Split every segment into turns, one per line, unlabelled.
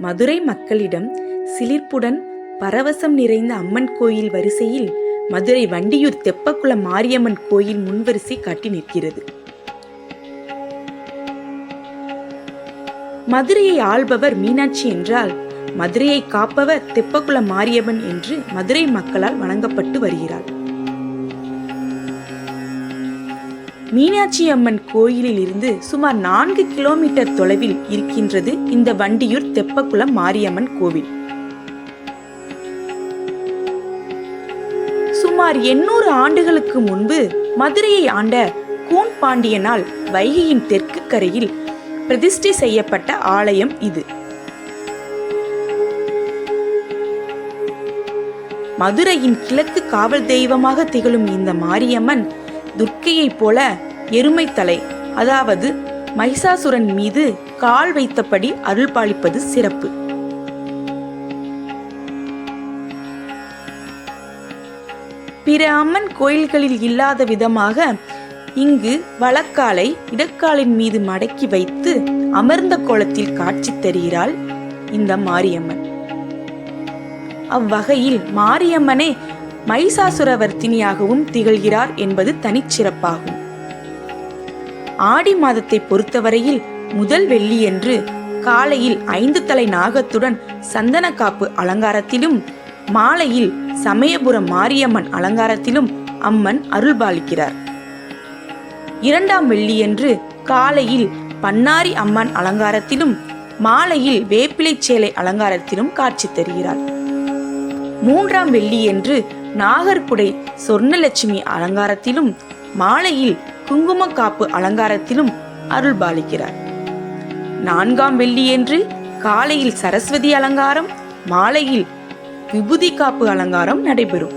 மதுரை மக்களிடம் சிலிர்ப்புடன் பரவசம் நிறைந்த அம்மன் கோயில் வரிசையில் மதுரை வண்டியூர் தெப்பக்குள மாரியம்மன் கோயில் முன்வரிசை காட்டி நிற்கிறது. மதுரையை ஆள்பவர் மீனாட்சி என்றால் மதுரையை காப்பவர் தெப்பக்குள மாரியம்மன் என்று மதுரை மக்களால் வணங்கப்பட்டு வருகிறார். மீனாட்சி அம்மன் கோயிலில் இருந்து சுமார் நான்கு கிலோமீட்டர் தொலைவில் இருக்கின்றது இந்த வண்டியூர் தெப்பக்குளம் மாரியம்மன் கோவில். சுமார் எண்ணூறு ஆண்டுகளுக்கு முன்பு மதுரையை ஆண்ட கூன் பாண்டியனால் வைகையின் தெற்கு கரையில் பிரதிஷ்டை செய்யப்பட்ட ஆலயம் இது. மதுரையின் கிழக்கு காவல் தெய்வமாக திகழும் இந்த மாரியம்மன் துர்க்கையைப் போல எருமை தலை அதாவது மகிஷாசுரன் மீது கால் வைத்தபடி அருள் பாலிப்பது சிறப்பு. பிற அம்மன் கோயில்களில் இல்லாத விதமாக இங்கு வழக்காலை இடக்காலின் மீது மடக்கி வைத்து அமர்ந்த கோலத்தில் காட்சி தருகிறாள் இந்த மாரியம்மன். அவ்வகையில் மாரியம்மனே மைசாசுரவர்த்தினியாகவும் திகழ்கிறார் என்பது தனிச்சிறப்பாகும். ஆடி மாதத்தை பொறுத்தவரையில் முதல் வெள்ளியன்று காலையில் ஐந்து தலை நாகத்துடன் சந்தன காப்பு அலங்காரத்திலும் மாலையில் சமயபுரம் மாரியம்மன் அலங்காரத்திலும் அம்மன் அருள்பாலிக்கிறார். இரண்டாம் வெள்ளியன்று காலையில் பன்னாரி அம்மன் அலங்காரத்திலும் மாலையில் வேப்பிலை சேலை அலங்காரத்திலும் காட்சி தருகிறார். மூன்றாம் வெள்ளியன்று நாகர்குடை சொர்ணலட்சுமி அலங்காரத்திலும் மாலையில் குங்கும காப்பு அலங்காரத்திலும் அருள் பாலிக்கிறார். நான்காம் வெள்ளியன்று காலையில் சரஸ்வதி அலங்காரம் மாலையில் விபூதி காப்பு அலங்காரம் நடைபெறும்.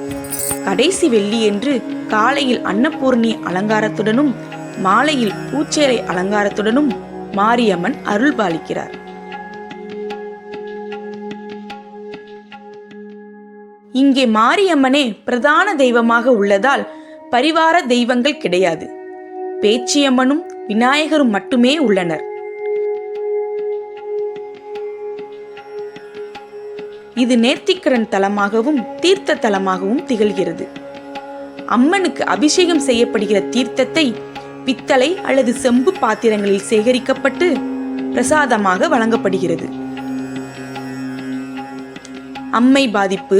கடைசி வெள்ளியன்று காலையில் அன்னபூர்ணி அலங்காரத்துடனும் மாலையில் பூச்சேரை அலங்காரத்துடனும் மாரியம்மன் அருள் பாலிக்கிறார். இங்கே மாரியம்மனே பிரதான தெய்வமாக உள்ளதால் பரிவார தெய்வங்கள் கிடையாது. பேச்சியம்மனும் விநாயகரும் மட்டுமே உள்ளனர். இது நேர்த்திக்கடன் தலமாகவும் தீர்த்த தலமாகவும் திகழ்கிறது. அம்மனுக்கு அபிஷேகம் செய்யப்படுகிற தீர்த்தத்தை பித்தளை அல்லது செம்பு பாத்திரங்களில் சேகரிக்கப்பட்டு பிரசாதமாக வழங்கப்படுகிறது. அம்மை பாதிப்பு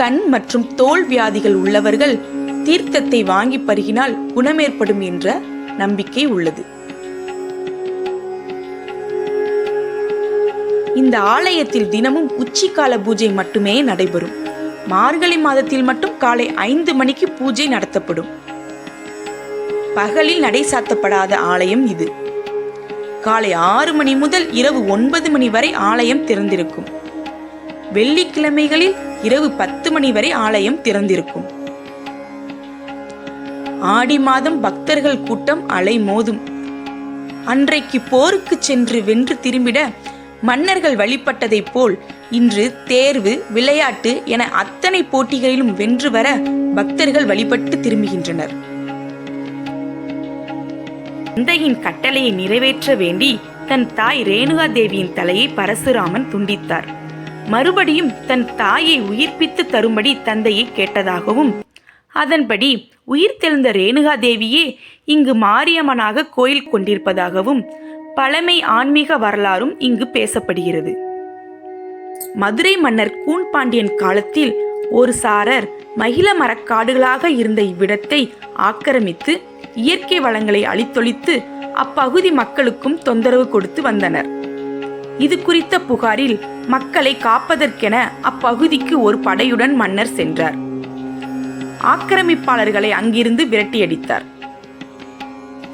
கண் மற்றும் தோல் வியாதிகள் உள்ளவர்கள் தீர்த்தத்தை வாங்கி பருகினால் குணமேற்படும் என்ற நம்பிக்கை உள்ளது. இந்த ஆலயத்தில் தினமும் உச்சிக்கால பூஜை மட்டுமே நடைபெறும். மார்கழி மாதத்தில் மட்டும் காலை ஐந்து மணிக்கு பூஜை நடத்தப்படும். பகலில் நடை சாத்தப்படாத ஆலயம் இது. காலை ஆறு மணி முதல் இரவு ஒன்பது மணி வரை ஆலயம் திறந்திருக்கும். வெள்ளிக்கிழமைகளில் இரவு பத்து மணி வரை ஆலயம் திறந்திருக்கும். ஆடி மாதம் பக்தர்கள் கூட்டம் அலைமோதும் அன்றைக்கு போருக்கு சென்று வென்று திரும்பிட மன்னர்கள் வழிபட்டதைப் போல் இன்று தேர்வு விளையாட்டு என அத்தனை போட்டிகளிலும் வென்று வர பக்தர்கள் வழிபட்டு திரும்புகின்றனர். தந்தையின் கட்டளையை நிறைவேற்ற வேண்டி தன் தாய் ரேணுகா தேவியின் தலையை பரசுராமன் துண்டித்தார். மறுபடியும் தன் தாயை உயிர்ப்பித்து தரும்படி தந்தையை கேட்டதாகவும் அதன்படி உயிர் தெழுந்த ரேணுகா தேவியே இங்கு மாரியம்மனாக கோயில் கொண்டிருப்பதாகவும் பழமை ஆன்மீக வரலாறும் இங்கு பேசப்படுகிறது. மதுரை மன்னர் கூன்பாண்டியன் காலத்தில் ஒரு சாரர் மகிழ மரக்காடுகளாக இருந்த இவ்விடத்தை ஆக்கிரமித்து இயற்கை வளங்களை அழித்தொழித்து அப்பகுதி மக்களுக்கும் தொந்தரவு கொடுத்து வந்தனர். இது குறித்த புகாரில் மக்களை காப்பதற்கென அப்பகுதிக்கு ஒரு படையுடன் மன்னர் சென்றார். ஆக்கிரமிப்பாளர்களை அங்கிருந்து விரட்டியடித்தார்.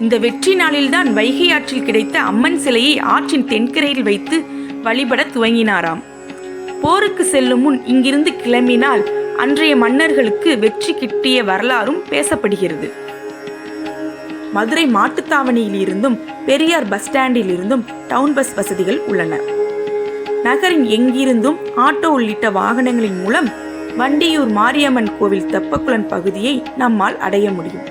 இந்த வெற்றி நாளில்தான் வைகை ஆற்றில் கிடைத்த அம்மன் சிலையை ஆற்றின் தென்கரையில் வைத்து வழிபட துவங்கினாராம். போருக்கு செல்லும் முன் இங்கிருந்து கிளம்பினால் அன்றைய மன்னர்களுக்கு வெற்றி கிட்டிய வரலாறும் பேசப்படுகிறது. மதுரை மாட்டுத்தாவணியில் இருந்தும் பெரியார் பஸ் ஸ்டாண்டில் இருந்தும் டவுன் பஸ் வசதிகள் உள்ளன. நகரின் எங்கிருந்தும் ஆட்டோ உள்ளிட்ட வாகனங்களின் மூலம் வண்டியூர் மாரியம்மன் கோவில் தெப்பக்குளன் பகுதியை நம்மால் அடைய முடியும்.